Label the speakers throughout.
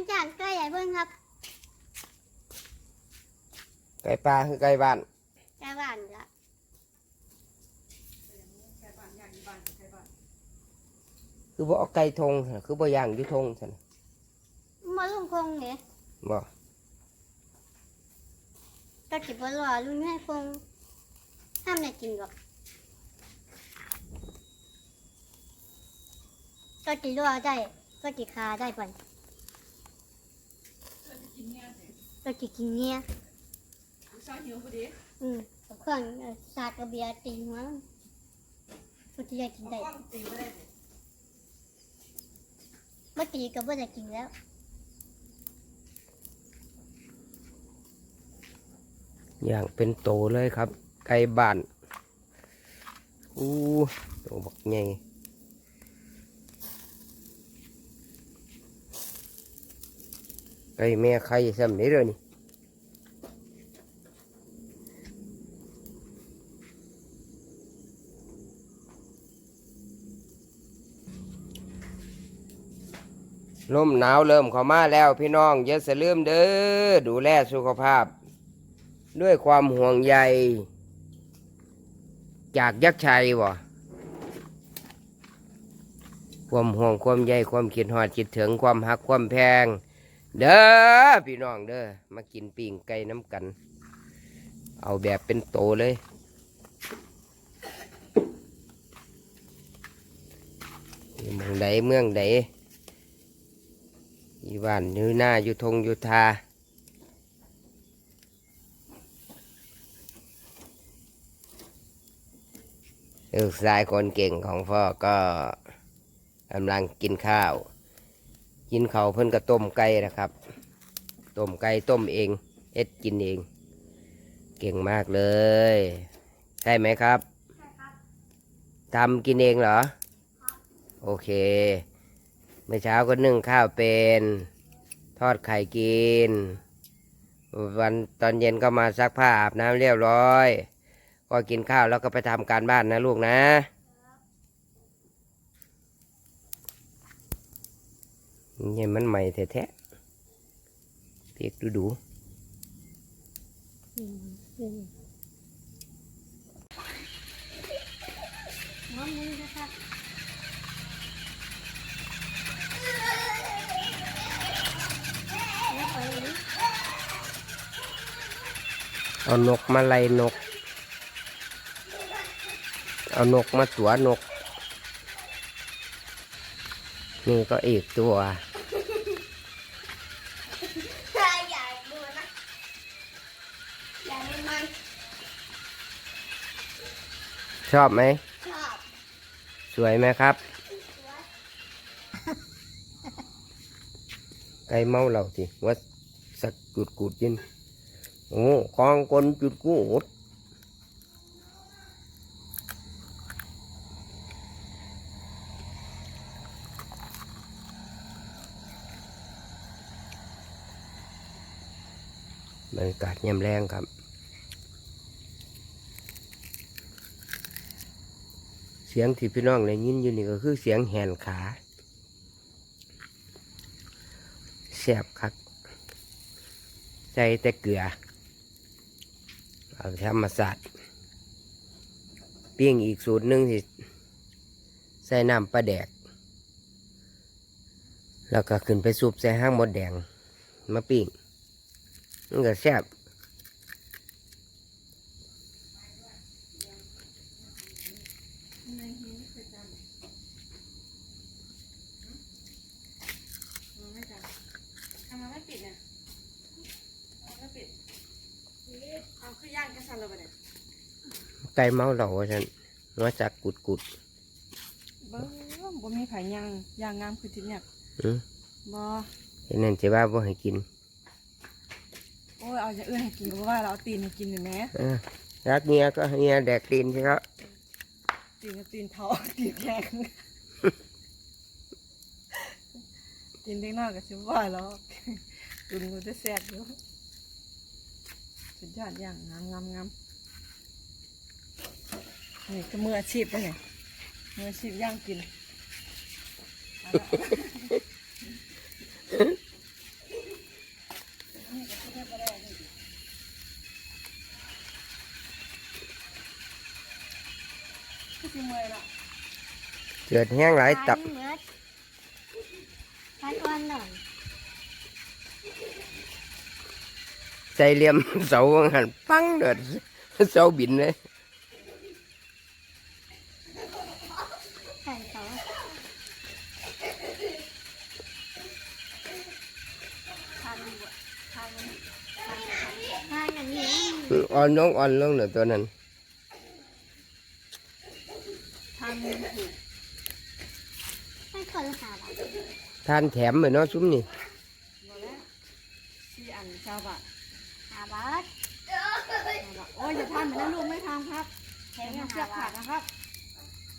Speaker 1: มันจานใกล้ใหญ่เพิ่งครับ
Speaker 2: ไก่ปลาคือไก่บ้าน
Speaker 1: ใกล้บ้านละ
Speaker 2: คือบ่เอาไก่ทงซั่นน่ะคือบ่ย่างอยู่ทงซั่นน่ะ
Speaker 1: มาลุงคงเนี่ย
Speaker 2: บ่
Speaker 1: ก็จิบรอลุงให้คงห้ามได้กินหรอกก็จิรอได้ก็จิคาได้ก่อน ก็จิกินเนี่ย
Speaker 3: สาวหิวพอดี
Speaker 1: อืมกับเครื่องเอ่อสากกระเบียร์ตีหัวมันพุทธิยากินได้
Speaker 3: ก้อนตีไม่ได้เลย
Speaker 1: เมื่อกี้ก็บ่ได้กินแล้ว
Speaker 2: ย่างเป็นโตเลยครับ ไก่บ้านอู้โตบักใหญ่ ไก่แม่ไข่ซ้ำนี่เด้อนี่ลมหนาวเริ่มเข้ามาแล้วพี่น้องอย่าสลืมเด้อดูแลสุขภาพ ด้วยความห่วงใยจากยักษ์ชัยวะความห่วงความใยความคิดหอดคิดถึงความหักความแพง เด้อพี่น้องเด้อมากินปิ้งไก่น้ำกัน เอาแบบเป็นโตเลย เมืองใดเมืองใดอยู่บ้านอยู่หน้าอยู่ทงอยู่ทาลูกชายคนเก่งของพ่อก็กำลังกินข้าว กินข้าวเพิ่นก็ต้มไก่นะครับต้มไก่ต้มเอง เอ็ดกินเอง เก่งมากเลย ใช่ไหมครับทำกินเองเหรอ โอเค เมื่อเช้าก็นึ่งข้าวเป็น ทอดไข่กิน วันตอนเย็นก็มาซักผ้าอาบน้ำเรียบร้อย ก็กินข้าวแล้วก็ไปทำการบ้านนะลูกนะ นี่มันใหม่แท้ๆเพียกดูดู
Speaker 1: อืมอืมน้องมึงนะครับแล้วไปเลย
Speaker 2: เอานกมาไล่นก เอานกมาตัวนก นี่ก็อีกตัว
Speaker 1: อยากดูนะอยากให้มัน
Speaker 2: ชอบไหม
Speaker 1: ชอบ
Speaker 2: สวยไหมครับ ไก่เมาเหล่าสิว่าสักกุดกุดยิน โอ้คองคนจุดกูดบรรยากาศเยี่ยมแรงครับ เสียงที่พี่น้องได้ยินอยู่นี่ก็คือเสียงแหนขาแสบคักใส่แต่เกลือ เอาธรรมศาสตร์ปิ้งอีกสูตรหนึ่งที่ใส่น้ำปลาแดก แล้วก็ขึ้นไปซุปใส่ห้างมดแดง มาปิ้งมันก็แซ่บ
Speaker 3: ทำ ไมไม่ปิดเนี่ยไม่ปิดเอาคือย่างกระสันเราไปเนี่ย
Speaker 2: ไก่เมาเหล่าว่าฉันน้อยจากกุดกุด
Speaker 3: เบิ้งบ่มีไผย่างย่างงามคือที่เนี่ย
Speaker 2: ๆอืม
Speaker 3: บ่
Speaker 2: เห็นนั่นจะว่าบ่ให้กิน
Speaker 3: โอ้ยเอาอย่างอื่นให้กินก็บ่ว่าเราเอาตีนให้กินหน่อยแหม
Speaker 2: เออรักเมียก็เมียแดกตีนใช่ครับ
Speaker 3: ตีนกับตีนเท้าตีนแข็งตีนเด็กน้อยก็สิบว่าแล้วตุนกูจะแซ่บอยู่สุดยอดอย่างงามงามงามนี่ก็มืออาชีพแล้วเนี่ยมืออาชีพย่างกิน เอาละ
Speaker 2: เดือดแห้งหลายตับ
Speaker 1: ทานเบิดทานอ่อนหน่อย
Speaker 2: ใจเหลี่ยมเสาหันปังเดือดเสาบินเลย
Speaker 1: ใส่เขาทานบวชทานทานอย่างนี้
Speaker 2: อ่อนลงอ่อนลงเดี๋ยวตัวนั้น
Speaker 3: ทำถูก
Speaker 1: ให้คนละหาบาท
Speaker 2: ทานแถมไปเนาะซุ้มนี่
Speaker 3: มาแล้วสี่อันชาวบ้าน
Speaker 1: หาบาท
Speaker 3: โอ้ยอย่าทำเหมือนนั้นลูกไม่ทำครับแถมยังเชือกขาดนะครับ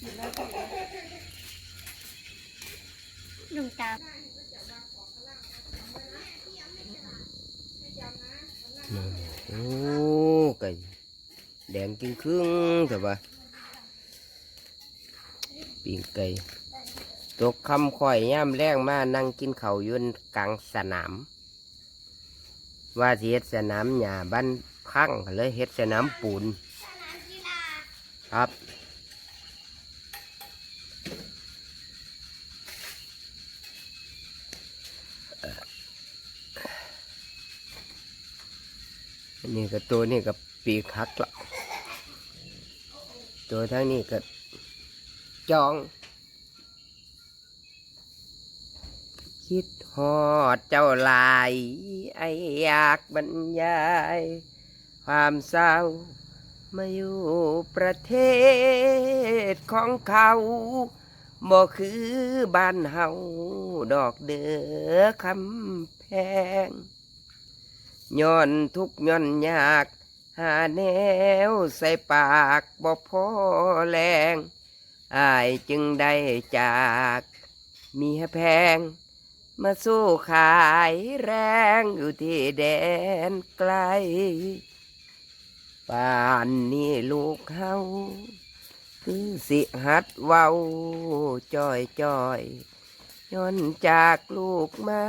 Speaker 3: กินแล้วกินแล้ว
Speaker 1: ลุงตาม
Speaker 2: โอ้ไก่แดงกินครึ่งแต่ว่า ปีงไก่ตกคำข่อยย่ำแรงมานั่งกินเขายืนกลางสนาม ว่าเฮ็ดสนามหญ้าบ้านพังเลยเฮ็ดสนามปูนครับนนี้ก็ตัวนี้ก็ปีกหักละตัวทั้งนี้ก็ จอง คิดฮอดเจ้าลาย ไออยากบรรยาย ความเศร้ามาอยู่ประเทศของเขาบ่คือบ้านเฮาดอกเดือคำแพงย้อนทุกย้อนยาก หาแนวใส่ปากบ่พอแรง อายจึงได้จากเมียแพง มาสู้ขายแรงอยู่ที่แดนไกล ป่านนี้ลูกเฮาคือสิหัดเว้าจอยจอยย้อนจากลูกมา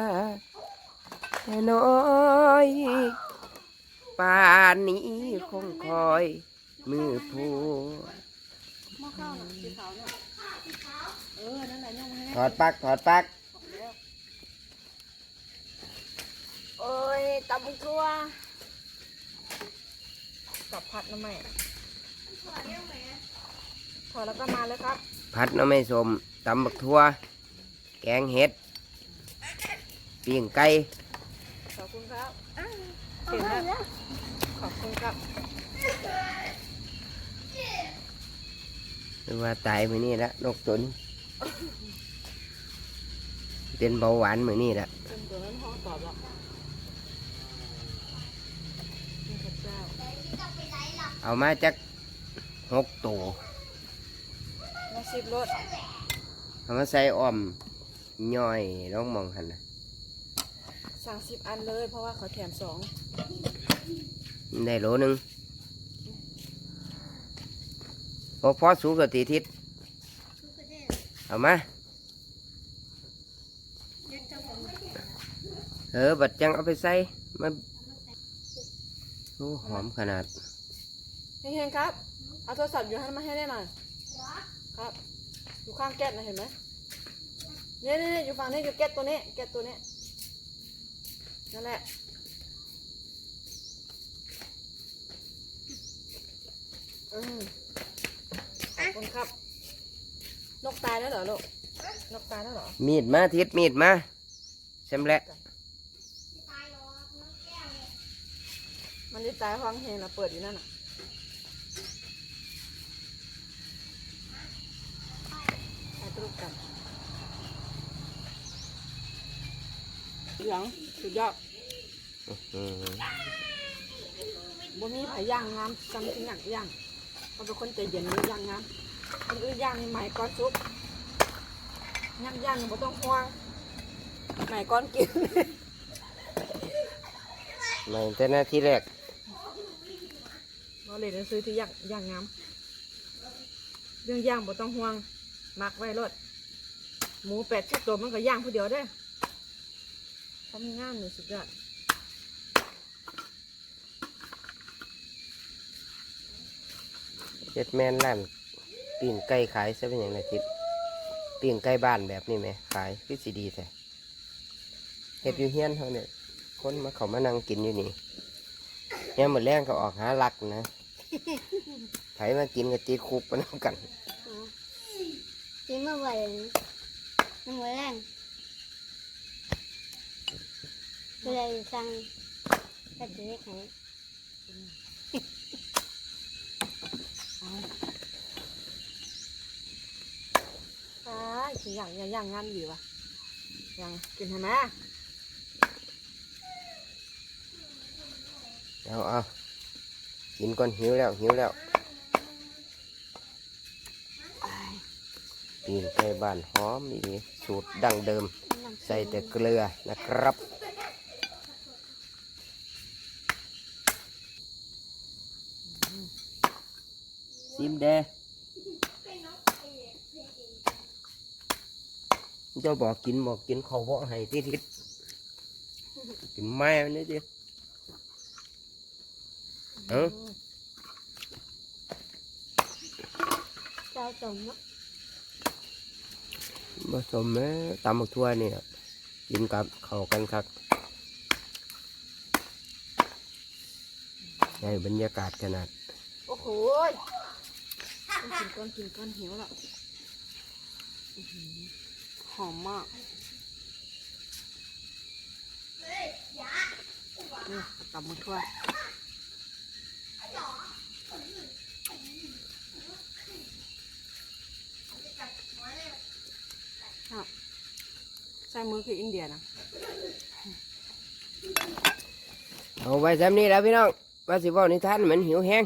Speaker 2: แต่น้อยป่านนี้คงคอยมือผู้
Speaker 3: หม้อข้าวน่ะสีขาวเนี่ยเออ นั่นแหละยังไม่ให้
Speaker 2: ถอดปลักถอดปลัก
Speaker 3: โอ้ยตำตัวกับผัดน้ำใหม่พอแล้วก็มาเลยครับ
Speaker 2: ผัดหน้ำไม่สมตำบักทั่ว แกงเห็ดปิ้งไก่
Speaker 3: ขอบคุณครับ
Speaker 1: เอาไปแล้ว
Speaker 3: ขอบคุณครับ
Speaker 2: หรือว่าตายมือนี่ละนกตนเป็นเบาหวานมือนี่ละ
Speaker 3: เป็นตัวนั้นห้องตอบหรอกนี่พระเจ้า
Speaker 2: เอามาจากหกตัว
Speaker 3: มาสิบรถ
Speaker 2: เอามาใส่อ้อมย่อยลองมองหันนะ
Speaker 3: สั่งสิบอันเลยเพราะว่าเขาแถมสอง
Speaker 2: ได้โหลหนึ่ง พอพอสูกับตีทิศเอามาเออ บัดจังเอาไปใส่มาโอ้หอมขนาด
Speaker 3: เฮงๆครับ เอาโทรศัพท์อยู่ให้มาให้ได้หน่อยครับ อยู่ข้างแก๊สนะเห็นไหมเนี่ยเนี่ยอยู่ฝั่งนี้อยู่แก๊สตัวนี้ แก๊สตัวนี้ นั่นแหละอืม คุณครับ นกตายแล้วเหรอลูก นกตายแล้วเหรอ
Speaker 2: มีดมาทิศมีดมาชำแหละ
Speaker 3: มันจะตายฟังเพลงเราเปิดอยู่นั่นน่ะถ่ายรูปกันเหลืองสุดยอด
Speaker 2: อืม
Speaker 3: บ่มีไผย่างงามซ้ำที่หนักย่างเขาเป็นคนใจเย็นเลยย่างงาม คนอื่นย่างนี่ใหม่ก้อนซุปย่างย่างนี่บ่ต้องห่วงใหม่ก้อนกิน
Speaker 2: ในแต่หน้าที่แรก
Speaker 3: เราเลยหนังสือที่ย่างย่างงามเรื่องย่างบ่ต้องห่วงมักไว้รถหมูแปดสิบตัวมันก็ย่างผู้เดียวได้อเขามีงามเลยสุดยอด
Speaker 2: เจ็ดแม่นร้าน ปิ้งไก่ขายซะเป็นอย่างไรทิศปิ้งใกล้บ้านแบบนี้ไหมขายคือสิดีแต่เฮ็ดอยู่เฮียนเขาเนี่ยคนมาเขามานั่งกินอยู่นี่เนี่ยหมดแรงก็ออกหาลักนะไผมากินก็ติดคุกไปน้ำกัน
Speaker 1: กินมาไหวน้ำมือแรงเลยสั่งกระดิ่งให้
Speaker 3: ตายสิย่างย่างย่างงามอยู่วะย่างกินให้ไหม
Speaker 2: เอาเอากินก่อนหิวแล้วหิวแล้วปีนใกล้บ้านหอมดีสูตรดั้งเดิม ใส่แต่เกลือนะครับซิมเด เจ้าบอกกินบอกกินเขาบอกให้ที่ทิศกินแม่มันนี่ดิเอ้า
Speaker 1: เจ้าสมเนาะ
Speaker 2: ผสมแม่ตำบักทั่วนี่น่ะกินกับเข้ากันครับในบรรยากาศขนาด
Speaker 3: โอ้โหยต้องกินก้อนกินก้อนหิวแล้วอื้อ หอมมากนี่ตับมือทั่วครับใส่มือคืออินเดียนะ
Speaker 2: เอาไว้ซ้ำนี้แล้วพี่น้องว่าสิเว่านิทานเหมือนหิวแห้ง